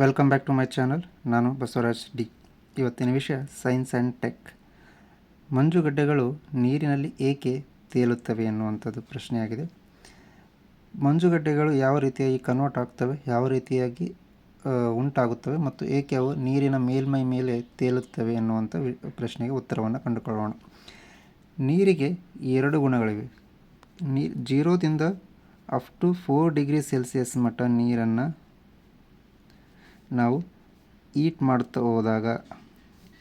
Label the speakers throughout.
Speaker 1: Welcome back to my channel ನಾನು Basavaraj D. ಇವತ್ತಿನ ವಿಷಯ ಸೈನ್ಸ್ ಆ್ಯಂಡ್ ಟೆಕ್ ಮಂಜುಗಡ್ಡೆಗಳು ನೀರಿನಲ್ಲಿ ಏಕೆ ತೇಲುತ್ತವೆ ಎನ್ನುವಂಥದ್ದು ಪ್ರಶ್ನೆಯಾಗಿದೆ. ಮಂಜುಗಡ್ಡೆಗಳು ಯಾವ ರೀತಿಯಾಗಿ ಕನ್ವರ್ಟ್ ಆಗ್ತವೆ, ಯಾವ ರೀತಿಯಾಗಿ ಉಂಟಾಗುತ್ತವೆ ಮತ್ತು ಏಕೆ ಅವು ನೀರಿನ ಮೇಲ್ಮೈ ಮೇಲೆ ತೇಲುತ್ತವೆ ಎನ್ನುವಂಥ ಪ್ರಶ್ನೆಗೆ ಉತ್ತರವನ್ನು ಕಂಡುಕೊಳ್ಳೋಣ. ನೀರಿಗೆ ಎರಡು ಗುಣಗಳಿವೆ. ನೀ, ಜೀರೋದಿಂದ up to four degree Celsius ಮಟ್ಟ ನೀರನ್ನು ನಾವು ಈಟ್ ಮಾಡ್ತಾ ಹೋದಾಗ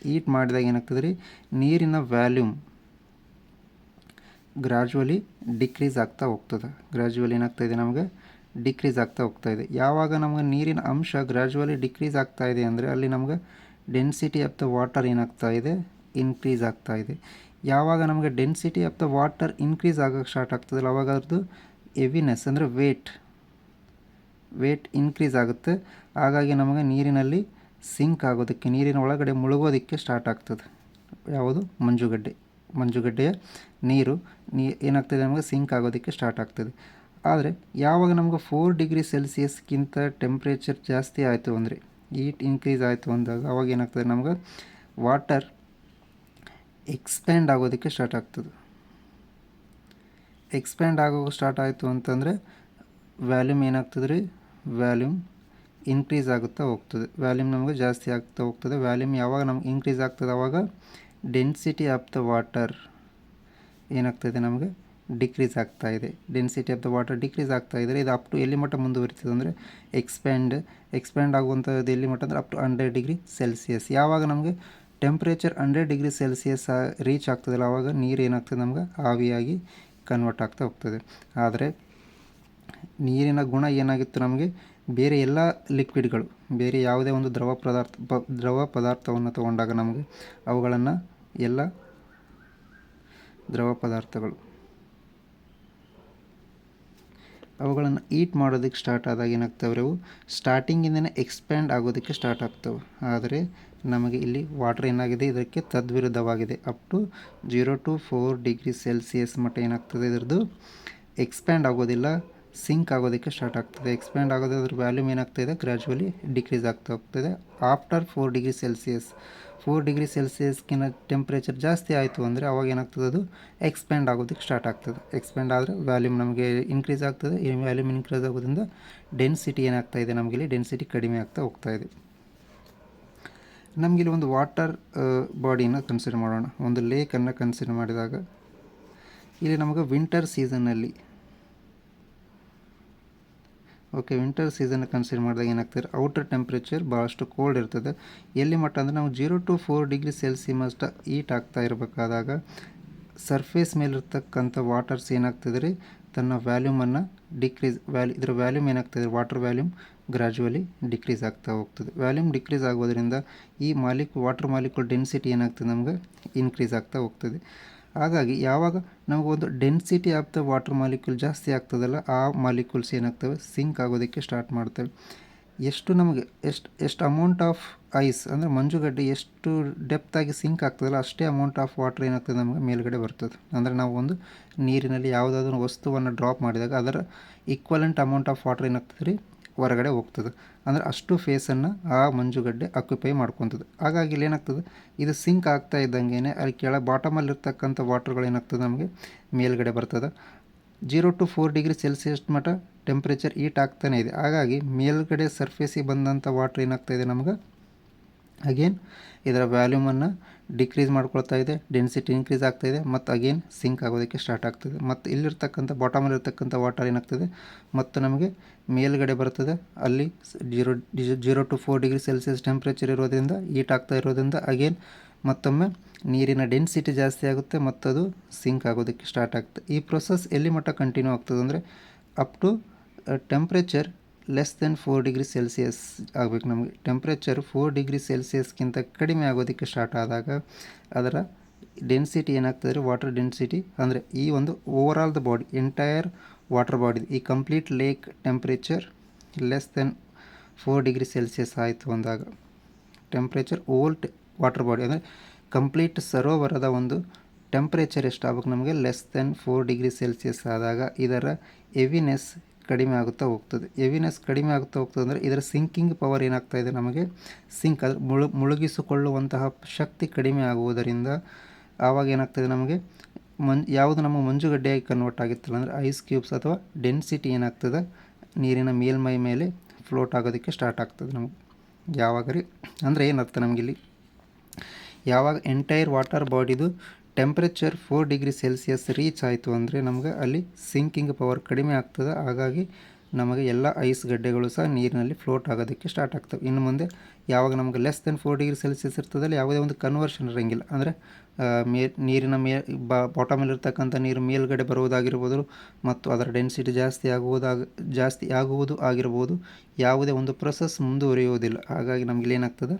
Speaker 1: ಈಟ್ ಮಾಡಿದಾಗ ಏನಾಗ್ತದೆ ರೀ ನೀರಿನ ವ್ಯಾಲ್ಯೂಮ್ ಗ್ರ್ಯಾಜುವಲಿ ಡಿಕ್ರೀಸ್ ಆಗ್ತಾ ಹೋಗ್ತದೆ. ಗ್ರ್ಯಾಜುವಲಿ ಏನಾಗ್ತಾಯಿದೆ ನಮಗೆ? ಡಿಕ್ರೀಸ್ ಆಗ್ತಾ ಹೋಗ್ತಾ ಇದೆ. ಯಾವಾಗ ನಮಗೆ ನೀರಿನ ಅಂಶ ಗ್ರ್ಯಾಜುವಲಿ ಡಿಕ್ರೀಸ್ ಆಗ್ತಾ ಇದೆ ಅಂದರೆ ಅಲ್ಲಿ ನಮಗೆ ಡೆನ್ಸಿಟಿ ಆಫ್ ದ ವಾಟರ್ ಏನಾಗ್ತಾ ಇದೆ? ಇನ್ಕ್ರೀಸ್ ಆಗ್ತಾ ಇದೆ. ಯಾವಾಗ ನಮಗೆ density of the water increase ಆಗೋಕ್ಕೆ ಸ್ಟಾರ್ಟ್ ಆಗ್ತದಲ್ಲ ಅವಾಗ ಅದ್ರದ್ದು ಎವಿನೆಸ್ ಅಂದರೆ ವೇಟ್ ವೇಟ್ ಇನ್ಕ್ರೀಸ್ ಆಗುತ್ತೆ. ಹಾಗಾಗಿ ನಮಗೆ ನೀರಿನಲ್ಲಿ ಸಿಂಕ್ ಆಗೋದಕ್ಕೆ, ನೀರಿನ ಒಳಗಡೆ ಮುಳುಗೋದಕ್ಕೆ ಸ್ಟಾರ್ಟ್ ಆಗ್ತದೆ. ಯಾವುದು? ಮಂಜುಗಡ್ಡೆ. ಮಂಜುಗಡ್ಡೆಯ ನೀರು, ನೀ, ಏನಾಗ್ತದೆ? ನಮಗೆ ಸಿಂಕ್ ಆಗೋದಕ್ಕೆ ಸ್ಟಾರ್ಟ್ ಆಗ್ತದೆ. ಆದರೆ, ಯಾವಾಗ ನಮಗೆ ಫೋರ್ ಡಿಗ್ರಿ ಸೆಲ್ಸಿಯಸ್ಗಿಂತ ಟೆಂಪ್ರೇಚರ್ ಜಾಸ್ತಿ ಆಯಿತು ಅಂದರೆ ಈಟ್ ಇನ್ಕ್ರೀಸ್ ಆಯಿತು ಅಂದಾಗ ಅವಾಗ ಏನಾಗ್ತದೆ? ನಮ್ಗೆ ವಾಟರ್ ಎಕ್ಸ್ಪ್ಯಾಂಡ್ ಆಗೋದಕ್ಕೆ ಸ್ಟಾರ್ಟ್ ಆಗ್ತದೆ. ಎಕ್ಸ್ಪ್ಯಾಂಡ್ ಆಗೋಕೆ ಸ್ಟಾರ್ಟ್ ಆಯಿತು ಅಂತಂದರೆ ವ್ಯಾಲ್ಯೂಮ್ ಏನಾಗ್ತದೆ ರೀ? ವ್ಯಾಲ್ಯೂಮ್ ಇನ್ಕ್ರೀಸ್ ಆಗುತ್ತಾ ಹೋಗ್ತದೆ. ವ್ಯಾಲ್ಯೂಮ್ ನಮಗೆ ಜಾಸ್ತಿ ಆಗ್ತಾ ಹೋಗ್ತದೆ. ವ್ಯಾಲ್ಯೂಮ್ ಯಾವಾಗ ನಮ್ಗೆ ಇನ್ಕ್ರೀಸ್ ಆಗ್ತದೆ, ಅವಾಗ ಡೆನ್ಸಿಟಿ ಆಫ್ ದ ವಾಟರ್ ಏನಾಗ್ತದೆ ನಮಗೆ? ಡಿಕ್ರೀಸ್ ಆಗ್ತಾ ಇದೆ. Density of the water decrease ಆಗ್ತಾ ಇದ್ದರೆ ಇದು ಅಪ್ ಟು ಎಲ್ಲಿ ಮಟ್ಟ ಮುಂದುವರಿತದೆ ಅಂದರೆ ಎಕ್ಸ್ಪ್ಯಾಂಡ್ ಎಕ್ಸ್ಪ್ಯಾಂಡ್ ಆಗುವಂಥದ್ದು ಎಲ್ಲಿ ಮಟ್ಟ ಅಂದರೆ up to hundred degree Celsius. ಯಾವಾಗ ನಮಗೆ temperature hundred degree Celsius reach ಆಗ್ತದಲ್ಲ ಆವಾಗ ನೀರು ಏನಾಗ್ತದೆ ನಮ್ಗೆ ಆವಿಯಾಗಿ ಕನ್ವರ್ಟ್ ಆಗ್ತಾ ಹೋಗ್ತದೆ. ಆದರೆ ನೀರಿನ ಗುಣ ಏನಾಗಿತ್ತು ನಮಗೆ? ಬೇರೆ ಎಲ್ಲ ಲಿಕ್ವಿಡ್ಗಳು ಬೇರೆ ಯಾವುದೇ ಒಂದು ದ್ರವ ಪದಾರ್ಥ, ಪ, ದ್ರವ ಪದಾರ್ಥವನ್ನು ತಗೊಂಡಾಗ ನಮಗೆ ಅವುಗಳನ್ನು ಎಲ್ಲ ದ್ರವ ಪದಾರ್ಥಗಳು. ಅವುಗಳನ್ನು ಈಟ್ ಮಾಡೋದಕ್ಕೆ ಸ್ಟಾರ್ಟ್ ಆದಾಗ ಏನಾಗ್ತವೆ ಅವು? ಸ್ಟಾರ್ಟಿಂಗಿಂದನೇ ಎಕ್ಸ್ಪ್ಯಾಂಡ್ ಆಗೋದಕ್ಕೆ ಸ್ಟಾರ್ಟ್ ಆಗ್ತವೆ. ಆದರೆ ನಮಗೆ ಇಲ್ಲಿ ವಾಟರ್ ಏನಾಗಿದೆ? ಇದಕ್ಕೆ ತದ್ವಿರುದ್ಧವಾಗಿದೆ. Up to zero to four degree Celsius ಮಟ್ಟ ಏನಾಗ್ತದೆ? ಇದರದ್ದು ಎಕ್ಸ್ಪ್ಯಾಂಡ್ ಆಗೋದಿಲ್ಲ. ಸಿಂಕ್ ಆಗೋದಕ್ಕೆ ಸ್ಟಾರ್ಟ್ ಆಗ್ತದೆ. ಎಕ್ಸ್ಪ್ಯಾಂಡ್ ಆಗೋದು ಅದ್ರ ವ್ಯಾಲ್ಯೂಮ್ ಏನಾಗ್ತಾಯಿದೆ ಗ್ರ್ಯಾಜುವಲಿ ಡಿಕ್ರೀಸ್ ಆಗ್ತಾ ಹೋಗ್ತದೆ. After four degree Celsius, four degree ಸೆಲ್ಸಿಯಸ್ಗಿನ temperature ಜಾಸ್ತಿ ಆಯಿತು ಅಂದರೆ ಅವಾಗ ಏನಾಗ್ತದೆ ಅದು ಎಕ್ಸ್ಪ್ಯಾಂಡ್ ಆಗೋದಕ್ಕೆ ಸ್ಟಾರ್ಟ್ ಆಗ್ತದೆ. ಎಕ್ಸ್ಪ್ಯಾಂಡ್ ಆದರೆ ವ್ಯಾಲ್ಯೂಮ್ ನಮಗೆ ಇನ್ಕ್ರೀಸ್ ಆಗ್ತದೆ. ಈ ವ್ಯಾಲ್ಯೂಮ್ ಇನ್ಕ್ರೀಸ್ ಆಗೋದ್ರಿಂದ ಡೆನ್ಸಿಟಿ ಏನಾಗ್ತಾ ಇದೆ ನಮಗೆ ಇಲ್ಲಿ? ಡೆನ್ಸಿಟಿ ಕಡಿಮೆ ಆಗ್ತಾ ಹೋಗ್ತಾ ಇದೆ. ನಮಗಿಲ್ಲಿ ಒಂದು ವಾಟರ್ ಬಾಡಿನ ಕನ್ಸಿಡರ್ ಮಾಡೋಣ. ಒಂದು ಲೇಕನ್ನು ಕನ್ಸಿಡರ್ ಮಾಡಿದಾಗ, ಇಲ್ಲಿ ನಮಗೆ ವಿಂಟರ್ ಸೀಸನ್ನಲ್ಲಿ ಓಕೆ ವಿಂಟರ್ ಸೀಸನ್ ಕನ್ಸಿಡರ್ ಮಾಡಿದಾಗ ಏನಾಗ್ತದೆ? ಔಟರ್ ಟೆಂಪ್ರೇಚರ್ ಭಾಳಷ್ಟು ಕೋಲ್ಡ್ ಇರ್ತದೆ. ಎಲ್ಲಿ ಮಟ್ಟ ಅಂದರೆ ನಾವು zero to four degree Celsius ಅಷ್ಟು ಈಟ್ ಆಗ್ತಾ ಇರಬೇಕಾದಾಗ ಸರ್ಫೇಸ್ ಮೇಲಿರ್ತಕ್ಕಂಥ ವಾಟರ್ಸ್ ಏನಾಗ್ತದೆ ರೀ? ತನ್ನ ವ್ಯಾಲ್ಯೂಮನ್ನು ಡಿಕ್ರೀಸ್ ವ್ಯಾಲ್ಯೂ ಇದರ ವ್ಯಾಲ್ಯೂಮ್ ಏನಾಗ್ತದೆ ವಾಟರ್ ವ್ಯಾಲ್ಯೂಮ್ ಗ್ರ್ಯಾಜುವಲಿ ಡಿಕ್ರೀಸ್ ಆಗ್ತಾ ಹೋಗ್ತದೆ. ವ್ಯಾಲ್ಯೂಮ್ ಡಿಕ್ರೀಸ್ ಆಗೋದ್ರಿಂದ ಈ ಮಾಲಿಕ್ ವಾಟರ್ ಮಾಲಿಕ್ಯೂಲ್ ಡೆನ್ಸಿಟಿ ಏನಾಗ್ತದೆ ನಮಗೆ? ಇನ್ಕ್ರೀಸ್ ಆಗ್ತಾ ಹೋಗ್ತದೆ. ಹಾಗಾಗಿ ಯಾವಾಗ ನಮಗೊಂದು density of the water molecule ಜಾಸ್ತಿ ಆಗ್ತದಲ್ಲ, ಆ ಮಾಲಿಕ್ಯೂಲ್ಸ್ ಏನಾಗ್ತವೆ? ಸಿಂಕ್ ಆಗೋದಕ್ಕೆ ಸ್ಟಾರ್ಟ್ ಮಾಡ್ತವೆ. ಎಷ್ಟು ನಮಗೆ, ಎಷ್ಟು ಎಷ್ಟು ಅಮೌಂಟ್ ಆಫ್ ಐಸ್ ಅಂದರೆ ಮಂಜುಗಡ್ಡೆ ಎಷ್ಟು ಡೆಪ್ತಾಗಿ ಸಿಂಕ್ ಆಗ್ತದಲ್ಲ, ಅಷ್ಟೇ ಅಮೌಂಟ್ ಆಫ್ ವಾಟರ್ ಏನಾಗ್ತದೆ ನಮಗೆ ಮೇಲ್ಗಡೆ ಬರ್ತದೆ. ಅಂದರೆ ನಾವು ಒಂದು ನೀರಿನಲ್ಲಿ ಯಾವುದಾದ್ರೂ ವಸ್ತುವನ್ನು ಡ್ರಾಪ್ ಮಾಡಿದಾಗ ಅದರ ಈಕ್ವಲೆಂಟ್ ಅಮೌಂಟ್ ಆಫ್ ವಾಟರ್ ಏನಾಗ್ತದೆ ರೀ? ಹೊರಗಡೆ ಹೋಗ್ತದೆ. ಅಂದರೆ ಅಷ್ಟು ಫೇಸನ್ನು ಆ ಮಂಜುಗಡ್ಡೆ ಅಕ್ಯುಪೈ ಮಾಡ್ಕೊತದೆ. ಹಾಗಾಗಿ ಇಲ್ಲಿ ಏನಾಗ್ತದೆ? ಇದು ಸಿಂಕ್ ಆಗ್ತಾ ಇದ್ದಂಗೆ ಅಲ್ಲಿ ಕೆಳ ಬಾಟಮಲ್ಲಿ ಇರ್ತಕ್ಕಂಥ ವಾಟರ್ಗಳು ಏನಾಗ್ತದೆ ನಮಗೆ? ಮೇಲ್ಗಡೆ ಬರ್ತದೆ. Zero to four degree Celsius ಮಟ್ಟ ಟೆಂಪ್ರೇಚರ್ ಈಟ್ ಆಗ್ತಾನೆ ಇದೆ. ಹಾಗಾಗಿ ಮೇಲ್ಗಡೆ ಸರ್ಫೇಸಿಗೆ ಬಂದಂಥ ವಾಟ್ರ್ ಏನಾಗ್ತಾ ಇದೆ ನಮ್ಗೆ? ಅಗೇನ್ ಇದರ ವ್ಯಾಲ್ಯೂಮನ್ನು ಡಿಕ್ರೀಸ್ ಮಾಡ್ಕೊಳ್ತಾ ಇದೆ ಡೆನ್ಸಿಟಿ ಇನ್ಕ್ರೀಸ್ ಆಗ್ತಾ ಇದೆ, ಮತ್ತು ಅಗೇನ್ ಸಿಂಕ್ ಆಗೋದಕ್ಕೆ ಸ್ಟಾರ್ಟ್ ಆಗ್ತದೆ ಮತ್ತು ಇಲ್ಲಿರ್ತಕ್ಕಂಥ ಬಾಟಮಲ್ಲಿರ್ತಕ್ಕಂಥ ವಾಟರ್ ಏನಾಗ್ತದೆ? ಮತ್ತು ನಮಗೆ ಮೇಲ್ಗಡೆ ಬರ್ತದೆ. ಅಲ್ಲಿ zero zero to four degree Celsius temperature ಇರೋದ್ರಿಂದ ಈಟ್ ಆಗ್ತಾ ಇರೋದ್ರಿಂದ ಅಗೇನ್ ಮತ್ತೊಮ್ಮೆ ನೀರಿನ ಡೆನ್ಸಿಟಿ ಜಾಸ್ತಿ ಆಗುತ್ತೆ, ಮತ್ತು ಅದು ಸಿಂಕ್ ಆಗೋದಕ್ಕೆ ಸ್ಟಾರ್ಟ್ ಆಗ್ತದೆ. ಈ ಪ್ರೊಸೆಸ್ ಎಲ್ಲಿ ಮಟ್ಟ ಕಂಟಿನ್ಯೂ ಆಗ್ತದೆ ಅಂದರೆ up to temperature less than four degree Celsius ಆಗಬೇಕು ನಮಗೆ. ಟೆಂಪ್ರೇಚರ್ ಫೋರ್ ಡಿಗ್ರಿ ಸೆಲ್ಸಿಯಸ್ಗಿಂತ ಕಡಿಮೆ ಆಗೋದಕ್ಕೆ ಸ್ಟಾರ್ಟ್ ಆದಾಗ ಅದರ ಡೆನ್ಸಿಟಿ ಏನಾಗ್ತದೆ ವಾಟರ್ ಡೆನ್ಸಿಟಿ ಅಂದರೆ ಈ ಒಂದು over all the body entire water body ಈ complete lake temperature less than four degree Celsius ಆಯಿತು ಅಂದಾಗ. ಟೆಂಪ್ರೇಚರ್ ಓಲ್ಟ್ ವಾಟರ್ ಬಾಡಿ ಅಂದರೆ ಕಂಪ್ಲೀಟ್ ಸರೋವರದ ಒಂದು ಟೆಂಪ್ರೇಚರ್ ಎಷ್ಟಾಗಬೇಕು ನಮಗೆ? Less than four degree Celsius ಆದಾಗ ಇದರ ಎವಿನೆಸ್ ಕಡಿಮೆ ಆಗುತ್ತಾ ಹೋಗ್ತದೆ. ಎವಿನೆಸ್ ಕಡಿಮೆ ಆಗುತ್ತಾ ಹೋಗ್ತದೆ ಅಂದರೆ ಇದರ ಸಿಂಕಿಂಗ್ ಪವರ್ ಏನಾಗ್ತಾ ಇದೆ ನಮಗೆ? ಸಿಂಕ್ ಅದು ಮುಳು, ಮುಳುಗಿಸಿಕೊಳ್ಳುವಂತಹ ಶಕ್ತಿ ಕಡಿಮೆ ಆಗುವುದರಿಂದ ಆವಾಗ ಏನಾಗ್ತದೆ ನಮಗೆ? ಮಂ ಯಾವುದು ನಮ್ಮ ಮಂಜುಗಡ್ಡೆಯಾಗಿ ಕನ್ವರ್ಟ್ ಆಗಿತ್ತಲ್ಲ ಅಂದರೆ ಐಸ್ ಕ್ಯೂಬ್ಸ್ ಅಥವಾ ಡೆನ್ಸಿಟಿ ಏನಾಗ್ತದೆ? ನೀರಿನ ಮೇಲ್ಮೈ ಮೇಲೆ ಫ್ಲೋಟ್ ಆಗೋದಕ್ಕೆ ಸ್ಟಾರ್ಟ್ ಆಗ್ತದೆ ನಮಗೆ. ಯಾವಾಗ ರೀ? ಅಂದರೆ ಏನರ್ಥ ನಮಗಿಲ್ಲಿ? ಯಾವಾಗ entire water ಬಾಡಿದು temperature four degree Celsius reach ಆಯಿತು ಅಂದರೆ ನಮಗೆ ಅಲ್ಲಿ ಸಿಂಕಿಂಗ್ ಪವರ್ ಕಡಿಮೆ ಆಗ್ತದೆ. ಹಾಗಾಗಿ ನಮಗೆ ಎಲ್ಲ ಐಸ್ ಗಡ್ಡೆಗಳು ಸಹ ನೀರಿನಲ್ಲಿ ಫ್ಲೋಟ್ ಆಗೋದಕ್ಕೆ ಸ್ಟಾರ್ಟ್ ಆಗ್ತವೆ. ಇನ್ನು ಮುಂದೆ ಯಾವಾಗ ನಮಗೆ less than four degree Celsius ಇರ್ತದಲ್ಲಿ ಯಾವುದೇ ಒಂದು ಕನ್ವರ್ಷನ್ ಇರೋಂಗಿಲ್ಲ. ಅಂದರೆ ಮೇ, ನೀರಿನ ಮೇ ಬಾಟಮಲ್ಲಿರ್ತಕ್ಕಂಥ ನೀರು ಮೇಲ್ಗಡೆ ಬರುವುದಾಗಿರ್ಬೋದು ಮತ್ತು ಅದರ ಡೆನ್ಸಿಟಿ ಜಾಸ್ತಿ ಆಗುವುದಾಗ ಜಾಸ್ತಿ ಆಗುವುದು ಆಗಿರ್ಬೋದು, ಯಾವುದೇ ಒಂದು ಪ್ರೊಸೆಸ್ ಮುಂದುವರಿಯುವುದಿಲ್ಲ. ಹಾಗಾಗಿ ನಮಗೆ ಏನಾಗ್ತದೆ?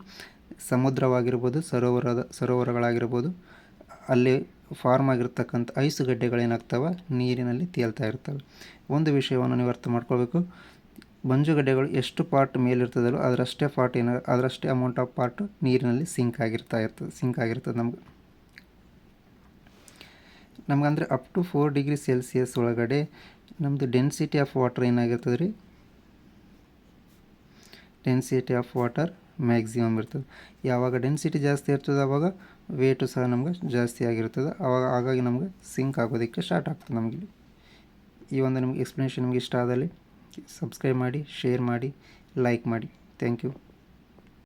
Speaker 1: ಸಮುದ್ರವಾಗಿರ್ಬೋದು, ಸರೋವರದ, ಸರೋವರಗಳಾಗಿರ್ಬೋದು ಅಲ್ಲಿ ಫಾರ್ಮ್ ಆಗಿರ್ತಕ್ಕಂಥ ಐಸು ಗಡ್ಡೆಗಳೇನಾಗ್ತವೆ ನೀರಿನಲ್ಲಿ ತೇಲ್ತಾ ಇರ್ತವೆ. ಒಂದು ವಿಷಯವನ್ನು ನೀವು ಅರ್ಥ ಮಾಡ್ಕೋಬೇಕು ಮಂಜುಗಡ್ಡೆಗಳು ಎಷ್ಟು ಪಾರ್ಟ್ ಮೇಲಿರ್ತದಲ್ಲೋ ಅದರಷ್ಟೇ ಪಾರ್ಟ್ ಏನ, ಅದರಷ್ಟೇ ಅಮೌಂಟ್ ಆಫ್ ಪಾರ್ಟ್ ನೀರಿನಲ್ಲಿ ಸಿಂಕ್ ಆಗಿರ್ತಾ ಇರ್ತದೆ ಸಿಂಕ್ ಆಗಿರ್ತದೆ ನಮ್ಗೆ. ನಮಗಂದರೆ up to four degree Celsius ಒಳಗಡೆ ನಮ್ಮದು ಡೆನ್ಸಿಟಿ ಆಫ್ ವಾಟರ್ ಏನಾಗಿರ್ತದೆ ರೀ? ಡೆನ್ಸಿಟಿ ಆಫ್ ವಾಟರ್ ಮ್ಯಾಕ್ಸಿಮಮ್ ಇರ್ತದೆ. ಯಾವಾಗ ಡೆನ್ಸಿಟಿ ಜಾಸ್ತಿ ಇರ್ತದೆ ಆವಾಗ ವೇಟು ಸಹ ನಮ್ಗೆ ಜಾಸ್ತಿ ಆಗಿರ್ತದೆ. ಆವಾಗ ಹಾಗಾಗಿ ನಮ್ಗೆ ಸಿಂಕ್ ಆಗೋದಕ್ಕೆ ಸ್ಟಾರ್ಟ್ ಆಗ್ತದೆ ನಮಗೆ. ಈ ಒಂದು ನಿಮಗೆ ಎಕ್ಸ್ಪ್ಲನೇಷನ್ ನಿಮಗೆ ಇಷ್ಟ ಆದಲ್ಲಿ ಸಬ್ಸ್ಕ್ರೈಬ್ ಮಾಡಿ ಶೇರ್ ಮಾಡಿ ಲೈಕ್ ಮಾಡಿ. Thank you